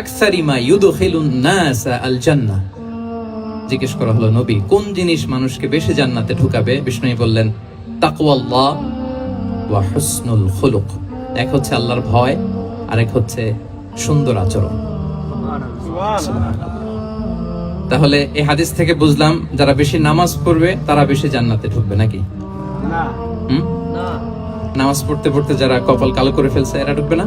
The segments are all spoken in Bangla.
আকসারিমা ইউদখিলুন নাস আল জান্নাহ জিজ্ঞেস করা হলো নবী কোন জিনিস মানুষকে বেশি জান্নাতে ঢুকাবে? বিষ্ণু বললেন তাকওয়াল্লাহ ওয়া হুসনুল খুলুক। এক হচ্ছে আল্লাহর ভয় আর এক হচ্ছে সুন্দর আচরণ। তাহলে এই হাদিস থেকে বুঝলাম যারা বেশি নামাজ পড়বে তারা বেশি জান্নাতে ঢুকবে নাকি? নামাজ পড়তে পড়তে যারা কপাল কালো করে ফেলছে এরা ঢুকবে না।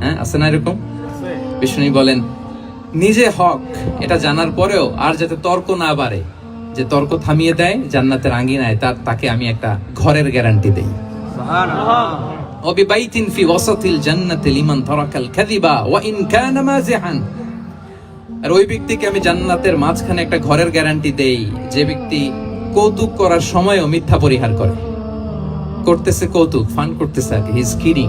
হ্যাঁ আছে না এরকম? বিষ্ণু বলেন নিজে হক এটা জানার পরেও আর যাতে তর্ক না বাড়ে যে তর্ক থামিয়ে দেয় জান্নাতের আঙ্গিনায় তার তাকে আমি একটা ঘরের গ্যারান্টি দেই। অবিবাইতিন ফি ওয়াসাতিল জান্নাতে লিমান তারাকাল কাযিবা ওয়া ইন কানা মাযিহান। আর ওই ব্যক্তিকে আমি জান্নাতের মাঝখানে একটা ঘরের গ্যারান্টি দেই যে ব্যক্তি কৌতুক করার সময়ও মিথ্যা পরিহার করে। করতেছে কৌতুক ফান করতেছে আর হি ইজ কিডিং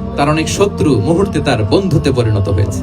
তার অনেক শত্রু মুহূর্তে তার বন্ধুতে পরিণত হয়েছে।